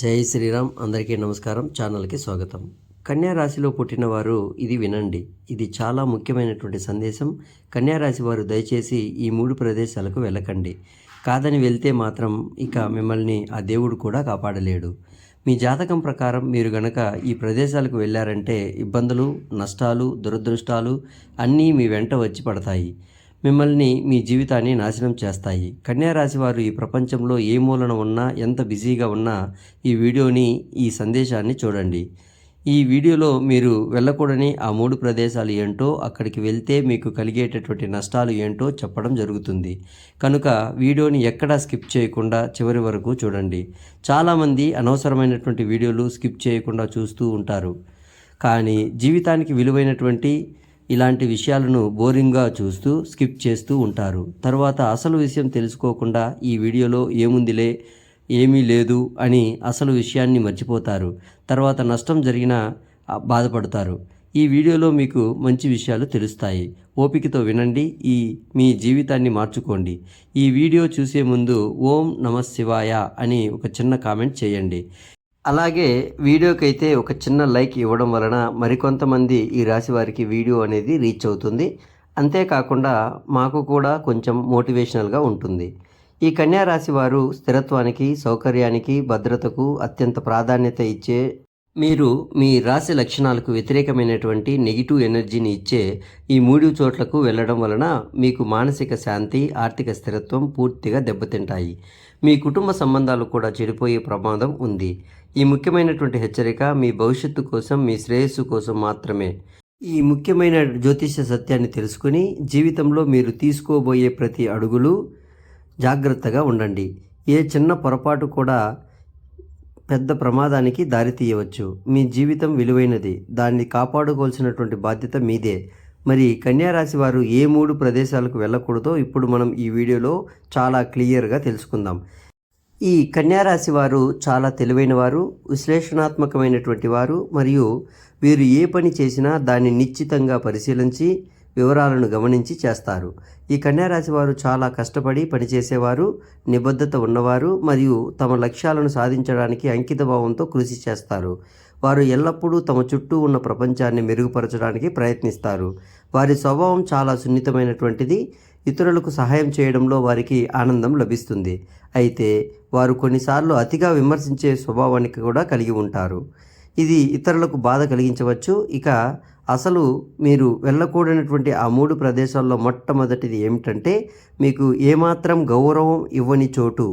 జై శ్రీరామ్ అందరికీ నమస్కారం ఛానల్కి స్వాగతం. కన్యా రాశిలో పుట్టిన వారు ఇది వినండి. ఇది చాలా ముఖ్యమైనటువంటి సందేశం. కన్యా రాశి వారు దయచేసి ఈ మూడు ప్రదేశాలకు వెళ్ళకండి. కాదని వెళ్తే మాత్రం ఇక మిమ్మల్ని ఆ దేవుడు కూడా కాపాడలేడు. మీ జాతకం ప్రకారం మీరు గనక ఈ ప్రదేశాలకు వెళ్ళారంటే ఇబ్బందులు నష్టాలు దురదృష్టాలు అన్నీ మీ వెంట వచ్చి పడతాయి. మిమ్మల్ని మీ జీవితాన్ని నాశనం చేస్తాయి. కన్యారాశి వారు ఈ ప్రపంచంలో ఏ మూలన ఉన్నా ఎంత బిజీగా ఉన్నా ఈ వీడియోని ఈ సందేశాన్ని చూడండి. ఈ వీడియోలో మీరు వెళ్ళకూడని ఆ మూడు ప్రదేశాలు ఏంటో అక్కడికి వెళ్తే మీకు కలిగేటటువంటి నష్టాలు ఏంటో చెప్పడం జరుగుతుంది. కనుక వీడియోని ఎక్కడా స్కిప్ చేయకుండా చివరి వరకు చూడండి. చాలామంది అనవసరమైనటువంటి వీడియోలు స్కిప్ చేయకుండా చూస్తూ ఉంటారు. కానీ జీవితానికి విలువైనటువంటి ఇలాంటి విషయాలను బోరింగ్గా చూస్తూ స్కిప్ చేస్తూ ఉంటారు. తర్వాత అసలు విషయం తెలుసుకోకుండా ఈ వీడియోలో ఏముందిలే ఏమీ లేదు అని అసలు విషయాన్ని మర్చిపోతారు. తర్వాత నష్టం జరిగినా బాధపడతారు. ఈ వీడియోలో మీకు మంచి విషయాలు తెలుస్తాయి. ఓపికతో వినండి. ఈ మీ జీవితాన్ని మార్చుకోండి. ఈ వీడియో చూసే ముందు ఓం నమ శివాయ అని ఒక చిన్న కామెంట్ చేయండి. అలాగే వీడియోకైతే ఒక చిన్న లైక్ ఇవ్వడం వలన మరికొంతమంది ఈ రాశి వారికి వీడియో అనేది రీచ్ అవుతుంది. అంతేకాకుండా మాకు కూడా కొంచెం మోటివేషనల్గా ఉంటుంది. ఈ కన్యా రాశి వారు స్థిరత్వానికి సౌకర్యానికి భద్రతకు అత్యంత ప్రాధాన్యత ఇచ్చే మీరు మీ రాశి లక్షణాలకు వ్యతిరేకమైనటువంటి నెగిటివ్ ఎనర్జీని ఇచ్చే ఈ మూడు చోట్లకు వెళ్ళడం వలన మీకు మానసిక శాంతి ఆర్థిక స్థిరత్వం పూర్తిగా దెబ్బతింటాయి. మీ కుటుంబ సంబంధాలు కూడా చెడిపోయే ప్రమాదం ఉంది. ఈ ముఖ్యమైనటువంటి హెచ్చరిక మీ భవిష్యత్తు కోసం మీ శ్రేయస్సు కోసం మాత్రమే. ఈ ముఖ్యమైన జ్యోతిష సత్యాన్ని తెలుసుకుని జీవితంలో మీరు తీసుకోబోయే ప్రతి అడుగులు జాగ్రత్తగా ఉండండి. ఏ చిన్న పొరపాటు కూడా పెద్ద ప్రమాదానికి దారితీయవచ్చు మీ జీవితం విలువైనది. దాన్ని కాపాడుకోవాల్సినటువంటి బాధ్యత మీదే. మరి కన్యారాశి వారు ఏ మూడు ప్రదేశాలకు వెళ్ళకూడదో ఇప్పుడు మనం ఈ వీడియోలో చాలా క్లియర్గా తెలుసుకుందాం. ఈ కన్యారాశి వారు చాలా తెలివైన వారు విశ్లేషణాత్మకమైనటువంటి వారు మరియు వీరు ఏ పని చేసినా దాన్ని నిశ్చితంగా పరిశీలించి వివరాలను గమనించి చేస్తారు. ఈ కన్యారాశి వారు చాలా కష్టపడి పనిచేసేవారు నిబద్ధత ఉన్నవారు మరియు తమ లక్ష్యాలను సాధించడానికి అంకితభావంతో కృషి చేస్తారు. వారు ఎల్లప్పుడూ తమ చుట్టూ ఉన్న ప్రపంచాన్ని మెరుగుపరచడానికి ప్రయత్నిస్తారు. వారి స్వభావం చాలా సున్నితమైనటువంటిది. ఇతరులకు సహాయం చేయడంలో వారికి ఆనందం లభిస్తుంది. అయితే వారు కొన్నిసార్లు అతిగా విమర్శించే స్వభావానికి కూడా కలిగి ఉంటారు. ఇది ఇతరులకు బాధ కలిగించవచ్చు. ఇక అసలు మీరు వెళ్ళకూడనటువంటి ఆ మూడు ప్రదేశాల్లో మొట్టమొదటిది ఏమిటంటే మీకు ఏమాత్రం గౌరవం ఇవ్వని చోటు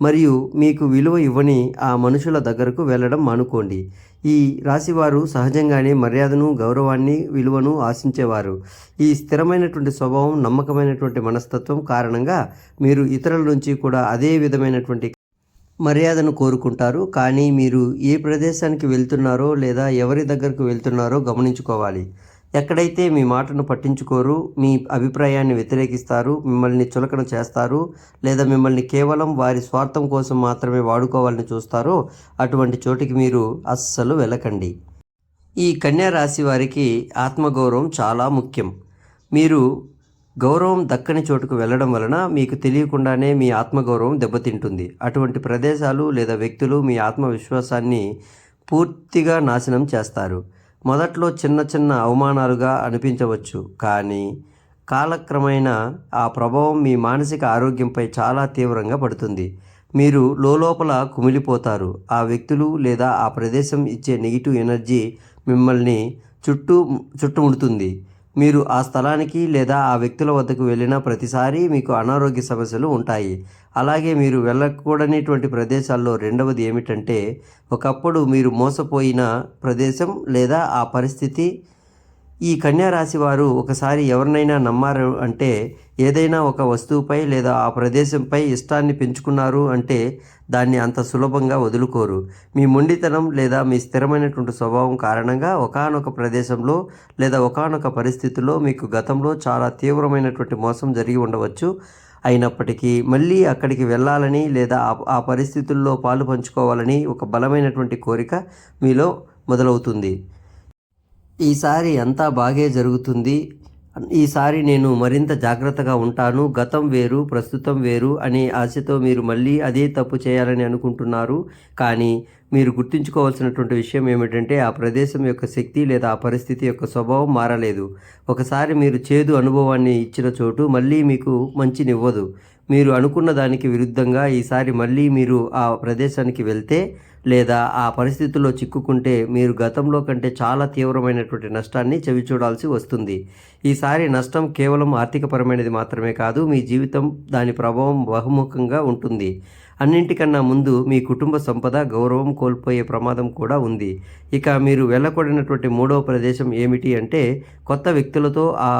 మరియు మీకు విలువ ఇవ్వని ఆ మనుషుల దగ్గరకు వెళ్ళడం మానుకోండి. ఈ రాశివారు సహజంగానే మర్యాదను గౌరవాన్ని విలువను ఆశించేవారు. ఈ స్థిరమైనటువంటి స్వభావం నమ్మకమైనటువంటి మనస్తత్వం కారణంగా మీరు ఇతరుల నుంచి కూడా అదే విధమైనటువంటి మర్యాదను కోరుకుంటారు. కానీ మీరు ఏ ప్రదేశానికి వెళ్తున్నారో లేదా ఎవరి దగ్గరకు వెళ్తున్నారో గమనించుకోవాలి. ఎక్కడైతే మీ మాటను పట్టించుకోరు మీ అభిప్రాయాన్ని వ్యతిరేకిస్తారు మిమ్మల్ని చులకన చేస్తారు లేదా మిమ్మల్ని కేవలం వారి స్వార్థం కోసం మాత్రమే వాడుకోవాలని చూస్తారో అటువంటి చోటికి మీరు అస్సలు వెళ్ళకండి. ఈ కన్యా రాశి వారికి ఆత్మగౌరవం చాలా ముఖ్యం. మీరు గౌరవం దక్కని చోటుకు వెళ్ళడం వలన మీకు తెలియకుండానే మీ ఆత్మగౌరవం దెబ్బతింటుంది. అటువంటి ప్రదేశాలు లేదా వ్యక్తులు మీ ఆత్మవిశ్వాసాన్ని పూర్తిగా నాశనం చేస్తారు. మొదట్లో చిన్న చిన్న అవమానాలుగా అనిపించవచ్చు కానీ కాలక్రమేణా ఆ ప్రభావం మీ మానసిక ఆరోగ్యంపై చాలా తీవ్రంగా పడుతుంది. మీరు లోపల కుమిలిపోతారు. ఆ వ్యక్తులు లేదా ఆ ప్రదేశం ఇచ్చే నెగిటివ్ ఎనర్జీ మిమ్మల్ని చుట్టూ చుట్టుముడుతుంది. మీరు ఆ స్థలానికి లేదా ఆ వ్యక్తుల వద్దకు వెళ్ళిన ప్రతిసారి మీకు అనారోగ్య సమస్యలు ఉంటాయి. అలాగే మీరు వెళ్ళకూడనిటువంటి ప్రదేశాల్లో రెండవది ఏమిటంటే ఒకప్పుడు మీరు మోసపోయిన ప్రదేశం లేదా ఆ పరిస్థితి ఈ కన్యారాశి వారు ఒకసారి ఎవరినైనా నమ్మారు అంటే ఏదైనా ఒక వస్తువుపై లేదా ఆ ప్రదేశంపై ఇష్టాన్ని పెంచుకున్నారు అంటే దాన్ని అంత సులభంగా వదులుకోరు. మీ మొండితనం లేదా మీ స్థిరమైనటువంటి స్వభావం కారణంగా ఒకానొక ప్రదేశంలో లేదా ఒకానొక పరిస్థితిలో మీకు గతంలో చాలా తీవ్రమైనటువంటి మోసం జరిగి ఉండవచ్చు. అయినప్పటికీ మళ్ళీ అక్కడికి వెళ్ళాలని లేదా ఆ పరిస్థితుల్లో పాలు పంచుకోవాలని ఒక బలమైనటువంటి కోరిక మీలో మొదలవుతుంది. ఈసారి అంతా బాగే జరుగుతుంది. ఈసారి నేను మరింత జాగ్రత్తగా ఉంటాను. గతం వేరు ప్రస్తుతం వేరు అనే ఆశతో మీరు మళ్ళీ అదే తప్పు చేయాలని అనుకుంటున్నారు. కానీ మీరు గుర్తుంచుకోవాల్సినటువంటి విషయం ఏమిటంటే ఆ ప్రదేశం యొక్క శక్తి లేదా ఆ పరిస్థితి యొక్క స్వభావం మారలేదు. ఒకసారి మీరు చేదు అనుభవాన్ని ఇచ్చిన చోటు మళ్ళీ మీకు మంచినివ్వదు. మీరు అనుకున్న దానికి విరుద్ధంగా ఈసారి మళ్ళీ మీరు ఆ ప్రదేశానికి వెళ్తే లేదా ఆ పరిస్థితుల్లో చిక్కుకుంటే మీరు గతంలో కంటే చాలా తీవ్రమైనటువంటి నష్టాన్ని చవిచూడాల్సి వస్తుంది. ఈసారి నష్టం కేవలం ఆర్థికపరమైనది మాత్రమే కాదు మీ జీవితం దాని ప్రభావం బహుముఖంగా ఉంటుంది. అన్నింటికన్నా ముందు మీ కుటుంబ సంపద గౌరవం కోల్పోయే ప్రమాదం కూడా ఉంది. ఇక మీరు వెళ్ళకూడనటువంటి మూడవ ప్రదేశం ఏమిటి అంటే కొత్త వ్యక్తులతో ఆ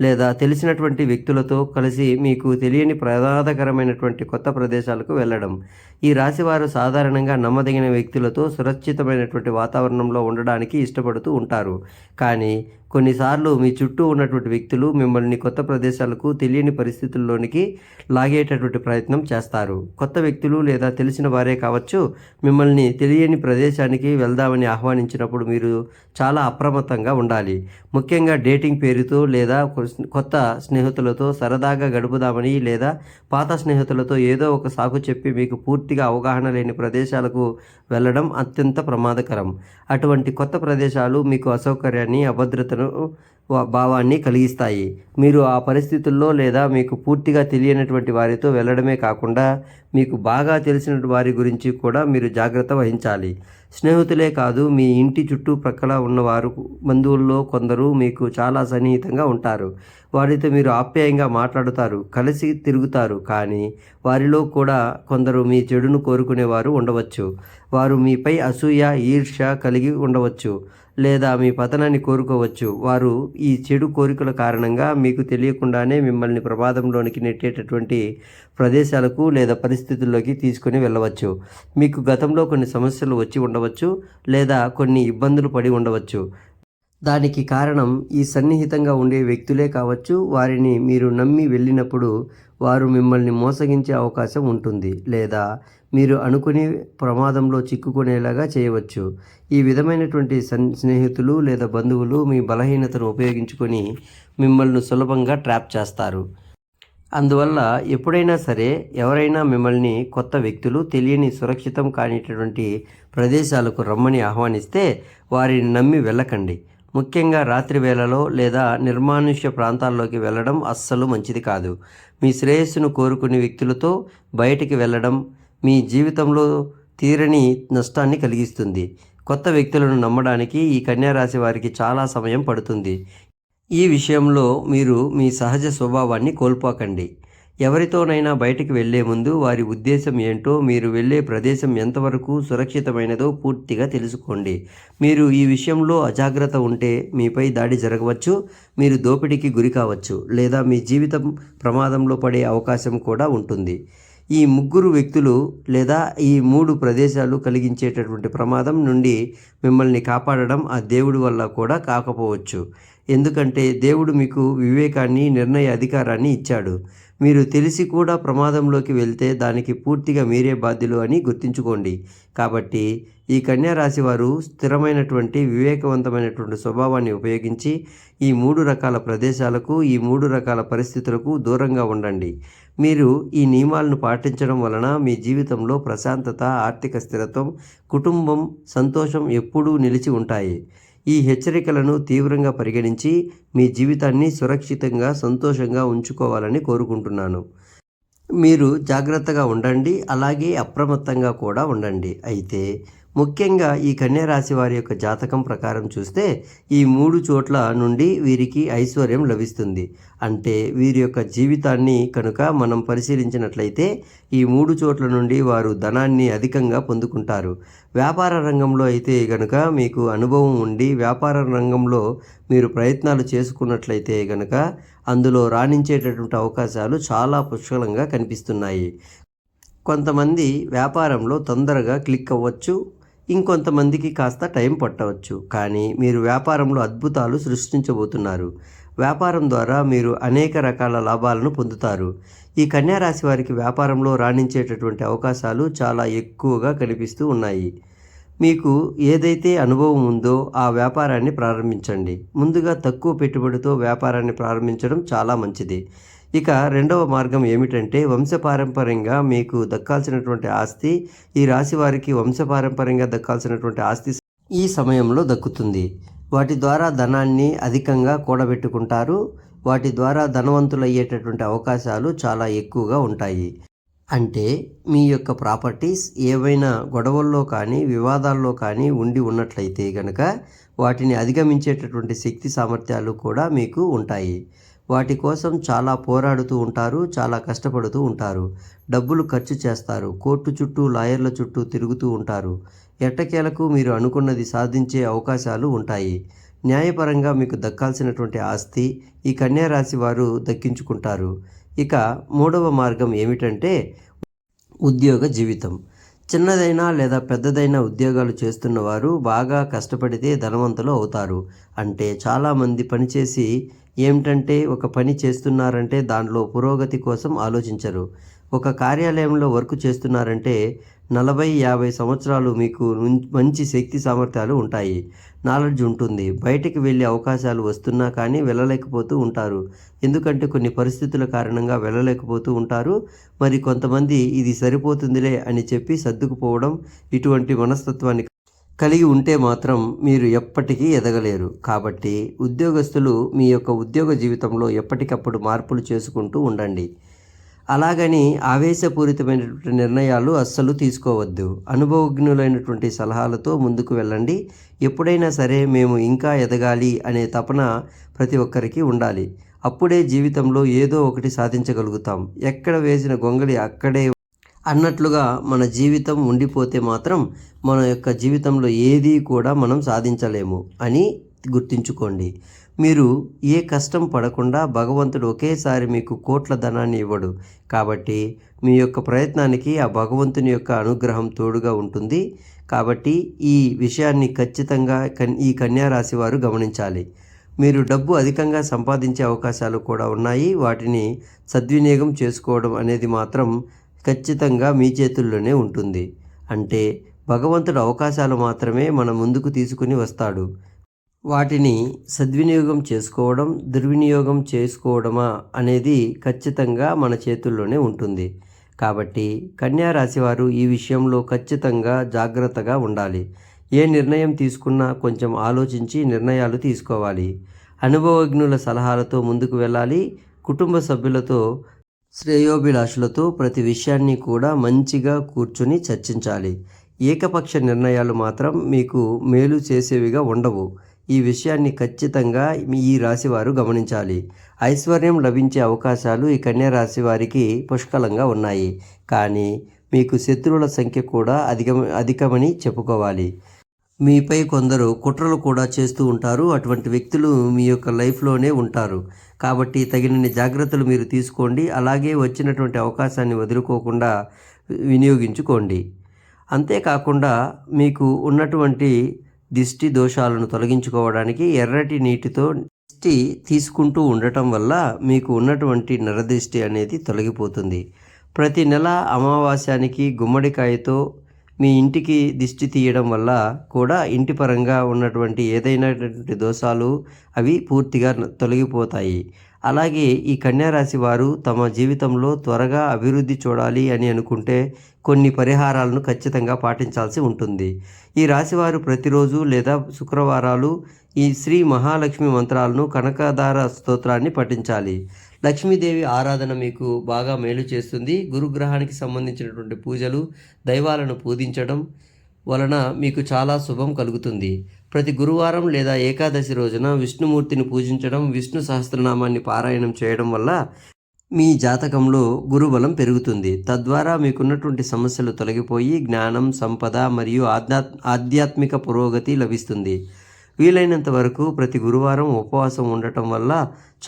లేదా తెలిసినటువంటి వ్యక్తులతో కలిసి మీకు తెలియని ప్రమాదకరమైనటువంటి కొత్త ప్రదేశాలకు వెళ్ళడం. ఈ రాశివారు సాధారణంగా నమ్మదగిన వ్యక్తులతో సురక్షితమైనటువంటి వాతావరణంలో ఉండడానికి ఇష్టపడుతూ ఉంటారు. కానీ కొన్నిసార్లు మీ చుట్టూ ఉన్నటువంటి వ్యక్తులు మిమ్మల్ని కొత్త ప్రదేశాలకు తెలియని పరిస్థితుల్లోనికి లాగేటటువంటి ప్రయత్నం చేస్తారు. కొత్త వ్యక్తులు లేదా తెలిసిన వారే కావచ్చు మిమ్మల్ని తెలియని ప్రదేశానికి వెళ్దామని ఆహ్వానించినప్పుడు మీరు చాలా అప్రమత్తంగా ఉండాలి. ముఖ్యంగా డేటింగ్ పేరుతో లేదా కొత్త స్నేహితులతో సరదాగా గడుపుదామని లేదా పాత స్నేహితులతో ఏదో ఒక సాకు చెప్పి మీకు పూర్తిగా అవగాహన లేని ప్రదేశాలకు వెళ్ళడం అత్యంత ప్రమాదకరం. అటువంటి కొత్త ప్రదేశాలు మీకు అసౌకర్యాన్ని అభద్రతను భావాన్ని కలిగిస్తాయి. మీరు ఆ పరిస్థితుల్లో లేదా మీకు పూర్తిగా తెలియనటువంటి వారితో వెళ్ళడమే కాకుండా మీకు బాగా తెలిసిన వారి గురించి కూడా మీరు జాగ్రత్త వహించాలి. స్నేహితులే కాదు మీ ఇంటి చుట్టుప్రక్కల ఉన్నవారు బంధువుల్లో కొందరు మీకు చాలా సన్నిహితంగా ఉంటారు. వారితో మీరు ఆప్యాయంగా మాట్లాడుతారు కలిసి తిరుగుతారు. కానీ వారిలో కూడా కొందరు మీ చెడును కోరుకునేవారు ఉండవచ్చు. వారు మీపై అసూయ ఈర్ష్య కలిగి ఉండవచ్చు. లేదా మీ పతనాన్ని కోరుకోవచ్చు. వారు ఈ చెడు కోరికల కారణంగా మీకు తెలియకుండానే మిమ్మల్ని ప్రమాదంలోనికి నెట్టేటటువంటి ప్రదేశాలకు లేదా పరిస్థితుల్లోకి తీసుకొని వెళ్ళవచ్చు. మీకు గతంలో కొన్ని సమస్యలు వచ్చి ఉండవచ్చు లేదా కొన్ని ఇబ్బందులు పడి ఉండవచ్చు. దానికి కారణం ఈ సన్నిహితంగా ఉండే వ్యక్తులే కావచ్చు వారిని మీరు నమ్మి వెళ్ళినప్పుడు వారు మిమ్మల్ని మోసగించే అవకాశం ఉంటుంది లేదా మీరు అనుకునే ప్రమాదంలో చిక్కుకునేలాగా చేయవచ్చు. ఈ విధమైనటువంటి సన్ స్నేహితులు లేదా బంధువులు మీ బలహీనతను ఉపయోగించుకొని మిమ్మల్ని సులభంగా ట్రాప్ చేస్తారు. అందువల్ల ఎప్పుడైనా సరే ఎవరైనా మిమ్మల్ని కొత్త వ్యక్తులు తెలియని సురక్షితం కానిటటువంటి ప్రదేశాలకు రమ్మని ఆహ్వానిస్తే వారిని నమ్మి వెళ్ళకండి. ముఖ్యంగా రాత్రి వేళలో లేదా నిర్మానుష్య ప్రాంతాల్లోకి వెళ్ళడం అస్సలు మంచిది కాదు. మీ శ్రేయస్సును కోరుకునే వ్యక్తులతో బయటికి వెళ్ళడం మీ జీవితంలో తీరని నష్టాన్ని కలిగిస్తుంది. కొత్త వ్యక్తులను నమ్మడానికి ఈ కన్యారాశి వారికి చాలా సమయం పడుతుంది. ఈ విషయంలో మీరు మీ సహజ స్వభావాన్ని కోల్పోకండి. ఎవరితోనైనా బయటికి వెళ్ళే ముందు వారి ఉద్దేశం ఏంటో మీరు వెళ్ళే ప్రదేశం ఎంతవరకు సురక్షితమైనదో పూర్తిగా తెలుసుకోండి. మీరు ఈ విషయంలో అజాగ్రత్త ఉంటే మీపై దాడి జరగవచ్చు మీరు దోపిడీకి గురి కావచ్చు లేదా మీ జీవితం ప్రమాదంలో పడే అవకాశం కూడా ఉంటుంది. ఈ ముగ్గురు వ్యక్తులు లేదా ఈ మూడు ప్రదేశాలు కలిగించేటటువంటి ప్రమాదం నుండి మిమ్మల్ని కాపాడడం ఆ దేవుడి వల్ల కూడా కాకపోవచ్చు. ఎందుకంటే దేవుడు మీకు వివేకాన్ని నిర్ణయ అధికారాన్ని ఇచ్చాడు. మీరు తెలిసి కూడా ప్రమాదంలోకి వెళ్తే దానికి పూర్తిగా మీరే బాధ్యులు అని గుర్తుంచుకోండి. కాబట్టి ఈ కన్యా రాశి వారు స్థిరమైనటువంటి వివేకవంతమైనటువంటి స్వభావాన్ని ఉపయోగించి ఈ మూడు రకాల ప్రదేశాలకు ఈ మూడు రకాల పరిస్థితులకు దూరంగా ఉండండి. మీరు ఈ నియమాలను పాటించడం వలన మీ జీవితంలో ప్రశాంతత ఆర్థిక స్థిరత్వం కుటుంబం సంతోషం ఎప్పుడూ నిలిచి ఉంటాయి. ఈ హెచ్చరికలను తీవ్రంగా పరిగణించి మీ జీవితాన్ని సురక్షితంగా సంతోషంగా ఉంచుకోవాలని కోరుకుంటున్నాను. మీరు జాగ్రత్తగా ఉండండి అలాగే అప్రమత్తంగా కూడా ఉండండి. అయితే ముఖ్యంగా ఈ కన్యారాశి వారి యొక్క జాతకం ప్రకారం చూస్తే ఈ మూడు చోట్ల నుండి వీరికి ఐశ్వర్యం లభిస్తుంది. అంటే వీరి యొక్క జీవితాన్ని కనుక మనం పరిశీలించినట్లయితే ఈ మూడు చోట్ల నుండి వారు ధనాన్ని అధికంగా పొందుకుంటారు. వ్యాపార రంగంలో అయితే కనుక మీకు అనుభవం ఉండి వ్యాపార రంగంలో మీరు ప్రయత్నాలు చేసుకున్నట్లయితే కనుక అందులో రాణించేటటువంటి అవకాశాలు చాలా పుష్కలంగా కనిపిస్తున్నాయి. కొంతమంది వ్యాపారంలో తొందరగా క్లిక్ అవ్వచ్చు ఇంకొంతమందికి కాస్త టైం పట్టవచ్చు. కానీ మీరు వ్యాపారంలో అద్భుతాలు సృష్టించబోతున్నారు. వ్యాపారం ద్వారా మీరు అనేక రకాల లాభాలను పొందుతారు. ఈ కన్యారాశి వారికి వ్యాపారంలో రాణించేటటువంటి అవకాశాలు చాలా ఎక్కువగా కనిపిస్తూ ఉన్నాయి. మీకు ఏదైతే అనుభవం ఉందో ఆ వ్యాపారాన్ని ప్రారంభించండి. ముందుగా తక్కువ పెట్టుబడితో వ్యాపారాన్ని ప్రారంభించడం చాలా మంచిది. ఇక రెండవ మార్గం ఏమిటంటే వంశపారంపర్యంగా మీకు దక్కాల్సినటువంటి ఆస్తి ఈ రాశి వారికి వంశపారంపర్యంగా దక్కాల్సినటువంటి ఆస్తి ఈ సమయంలో దక్కుతుంది. వాటి ద్వారా ధనాన్ని అధికంగా కూడబెట్టుకుంటారు. వాటి ద్వారా ధనవంతులయ్యేటటువంటి అవకాశాలు చాలా ఎక్కువగా ఉంటాయి. అంటే మీ యొక్క ప్రాపర్టీస్ ఏవైనా గొడవల్లో కానీ వివాదాల్లో కానీ ఉండి ఉన్నట్లయితే కనుక వాటిని అధిగమించేటటువంటి శక్తి సామర్థ్యాలు కూడా మీకు ఉంటాయి. వాటి కోసం చాలా పోరాడుతూ ఉంటారు చాలా కష్టపడుతూ ఉంటారు. డబ్బులు ఖర్చు చేస్తారు కోర్టు చుట్టూ లాయర్ల చుట్టూ తిరుగుతూ ఉంటారు. ఎట్టకేలకు మీరు అనుకున్నది సాధించే అవకాశాలు ఉంటాయి. న్యాయపరంగా మీకు దక్కాల్సినటువంటి ఆస్తి ఈ కన్యా రాశి వారు దక్కించుకుంటారు. ఇక మూడవ మార్గం ఏమిటంటే ఉద్యోగ జీవితం. చిన్నదైనా లేదా పెద్దదైన ఉద్యోగాలు చేస్తున్న వారు బాగా కష్టపడితే ధనవంతులు అవుతారు. అంటే చాలామంది పనిచేసి ఏమిటంటే ఒక పని చేస్తున్నారంటే దానిలో పురోగతి కోసం ఆలోచించరు. ఒక కార్యాలయంలో వర్క్ చేస్తున్నారంటే నలభై యాభై సంవత్సరాలు మీకు మంచి శక్తి సామర్థ్యాలు ఉంటాయి. నాలెడ్జ్ ఉంటుంది. బయటికి వెళ్ళే అవకాశాలు వస్తున్నా కానీ వెళ్ళలేకపోతూ ఉంటారు. ఎందుకంటే కొన్ని పరిస్థితుల కారణంగా వెళ్ళలేకపోతూ ఉంటారు. మరి కొంతమంది ఇది సరిపోతుందిలే అని చెప్పి సర్దుకుపోవడం ఇటువంటి మనస్తత్వాన్ని కలిగి ఉంటే మాత్రం మీరు ఎప్పటికీ ఎదగలేరు. కాబట్టి ఉద్యోగస్తులు మీ యొక్క ఉద్యోగ జీవితంలో ఎప్పటికప్పుడు మార్పులు చేసుకుంటూ ఉండండి. అలాగని ఆవేశపూరితమైనటువంటి నిర్ణయాలు అస్సలు తీసుకోవద్దు. అనుభవజ్ఞులైనటువంటి సలహాలతో ముందుకు వెళ్ళండి. ఎప్పుడైనా సరే మేము ఇంకా ఎదగాలి అనే తపన ప్రతి ఒక్కరికి ఉండాలి. అప్పుడే జీవితంలో ఏదో ఒకటి సాధించగలుగుతాం. ఎక్కడ వేసిన గొంగళి అక్కడే అన్నట్లుగా మన జీవితం ఉండిపోతే మాత్రం మన యొక్క జీవితంలో ఏది కూడా మనం సాధించలేము అని గుర్తుంచుకోండి. మీరు ఏ కష్టం పడకుండా భగవంతుడు ఒకేసారి మీకు కోట్ల ధనాన్ని ఇవ్వడు. కాబట్టి మీ యొక్క ప్రయత్నానికి ఆ భగవంతుని యొక్క అనుగ్రహం తోడుగా ఉంటుంది. కాబట్టి ఈ విషయాన్ని ఖచ్చితంగా కన్ ఈ కన్యారాశి వారు గమనించాలి. మీరు డబ్బు అధికంగా సంపాదించే అవకాశాలు కూడా ఉన్నాయి. వాటిని సద్వినియోగం చేసుకోవడం అనేది మాత్రం ఖచ్చితంగా మీ చేతుల్లోనే ఉంటుంది. అంటే భగవంతుడు అవకాశాలు మాత్రమే మన ముందుకు తీసుకుని వస్తాడు. వాటిని సద్వినియోగం చేసుకోవడం దుర్వినియోగం చేసుకోవడమా అనేది ఖచ్చితంగా మన చేతుల్లోనే ఉంటుంది. కాబట్టి కన్యా రాశివారు ఈ విషయంలో ఖచ్చితంగా జాగ్రత్తగా ఉండాలి. ఏ నిర్ణయం తీసుకున్నా కొంచెం ఆలోచించి నిర్ణయాలు తీసుకోవాలి. అనుభవజ్ఞుల సలహాలతో ముందుకు వెళ్ళాలి. కుటుంబ సభ్యులతో శ్రేయోభిలాషులతో ప్రతి విషయాన్ని కూడా మంచిగా కూర్చుని చర్చించాలి. ఏకపక్ష నిర్ణయాలు మాత్రం మీకు మేలు చేసేవిగా ఉండవు. ఈ విషయాన్ని ఖచ్చితంగా ఈ రాశివారు గమనించాలి. ఐశ్వర్యం లభించే అవకాశాలు ఈ కన్యా రాశి వారికి పుష్కలంగా ఉన్నాయి. కానీ మీకు శత్రువుల సంఖ్య కూడా అధిక అధికమని చెప్పుకోవాలి. మీపై కొందరు కుట్రలు కూడా చేస్తూ ఉంటారు. అటువంటి వ్యక్తులు మీ యొక్క లైఫ్లోనే ఉంటారు. కాబట్టి తగినన్ని జాగ్రత్తలు మీరు తీసుకోండి. అలాగే వచ్చినటువంటి అవకాశాన్ని వదులుకోకుండా వినియోగించుకోండి. అంతేకాకుండా మీకు ఉన్నటువంటి దిష్టి దోషాలను తొలగించుకోవడానికి ఎర్రటి నీటితో దిష్టి తీసుకుంటూ ఉండటం వల్ల మీకు ఉన్నటువంటి నరదిష్టి అనేది తొలగిపోతుంది. ప్రతి నెల అమావాస్యానికి గుమ్మడికాయతో మీ ఇంటికి దిష్టి తీయడం వల్ల కూడా ఇంటి పరంగా ఉన్నటువంటి ఏదైనటువంటి దోషాలు అవి పూర్తిగా తొలగిపోతాయి. అలాగే ఈ కన్యారాశి వారు తమ జీవితంలో త్వరగా అభివృద్ధి చూడాలి అని అనుకుంటే కొన్ని పరిహారాలను ఖచ్చితంగా పాటించాల్సి ఉంటుంది. ఈ రాశివారు ప్రతిరోజు లేదా శుక్రవారాలు ఈ శ్రీ మహాలక్ష్మి మంత్రాలను కనకదార స్తోత్రాన్ని పఠించాలి. లక్ష్మీదేవి ఆరాధన మీకు బాగా మేలు చేస్తుంది. గురుగ్రహానికి సంబంధించినటువంటి పూజలు దైవాలను పూజించడం వలన మీకు చాలా శుభం కలుగుతుంది. ప్రతి గురువారం లేదా ఏకాదశి రోజున విష్ణుమూర్తిని పూజించడం విష్ణు సహస్రనామాన్ని పారాయణం చేయడం వల్ల మీ జాతకంలో గురుబలం పెరుగుతుంది. తద్వారా మీకున్నటువంటి సమస్యలు తొలగిపోయి జ్ఞానం సంపద మరియు ఆధ్యాత్ ఆధ్యాత్మిక పురోగతి లభిస్తుంది. వీలైనంత వరకు ప్రతి గురువారం ఉపవాసం ఉండటం వల్ల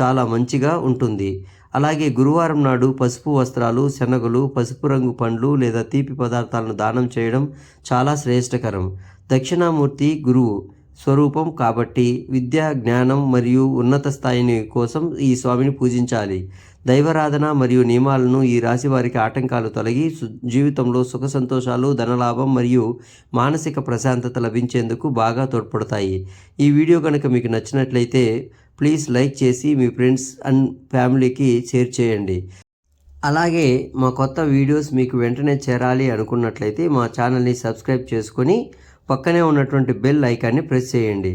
చాలా మంచిగా ఉంటుంది. అలాగే గురువారం నాడు పసుపు వస్త్రాలు శనగలు పసుపు రంగు పండ్లు లేదా తీపి పదార్థాలను దానం చేయడం చాలా శ్రేష్టకరం. దక్షిణామూర్తి గురువు స్వరూపం కాబట్టి విద్య జ్ఞానం మరియు ఉన్నత స్థాయిని కోసం ఈ స్వామిని పూజించాలి. దైవరాధన మరియు నియమాలను ఈ రాశి వారికి ఆటంకాలు తొలగి జీవితంలో సుఖ సంతోషాలు ధనలాభం మరియు మానసిక ప్రశాంతత లభించేందుకు బాగా తోడ్పడతాయి. ఈ వీడియో కనుక మీకు నచ్చినట్లయితే ప్లీజ్ లైక్ చేసి మీ ఫ్రెండ్స్ అండ్ ఫ్యామిలీకి షేర్ చేయండి. అలాగే మా కొత్త వీడియోస్ మీకు వెంటనే చేరాలి అనుకున్నట్లయితే మా ఛానల్ని సబ్స్క్రైబ్ చేసుకొని పక్కనే ఉన్నటువంటి బెల్ ఐకాన్ని ప్రెస్ చేయండి.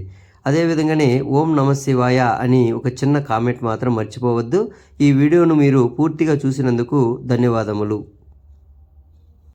అదేవిధంగానే ఓం నమ శివాయ అని ఒక చిన్న కామెంట్ మాత్రం మర్చిపోవద్దు. ఈ వీడియోను మీరు పూర్తిగా చూసినందుకు ధన్యవాదములు.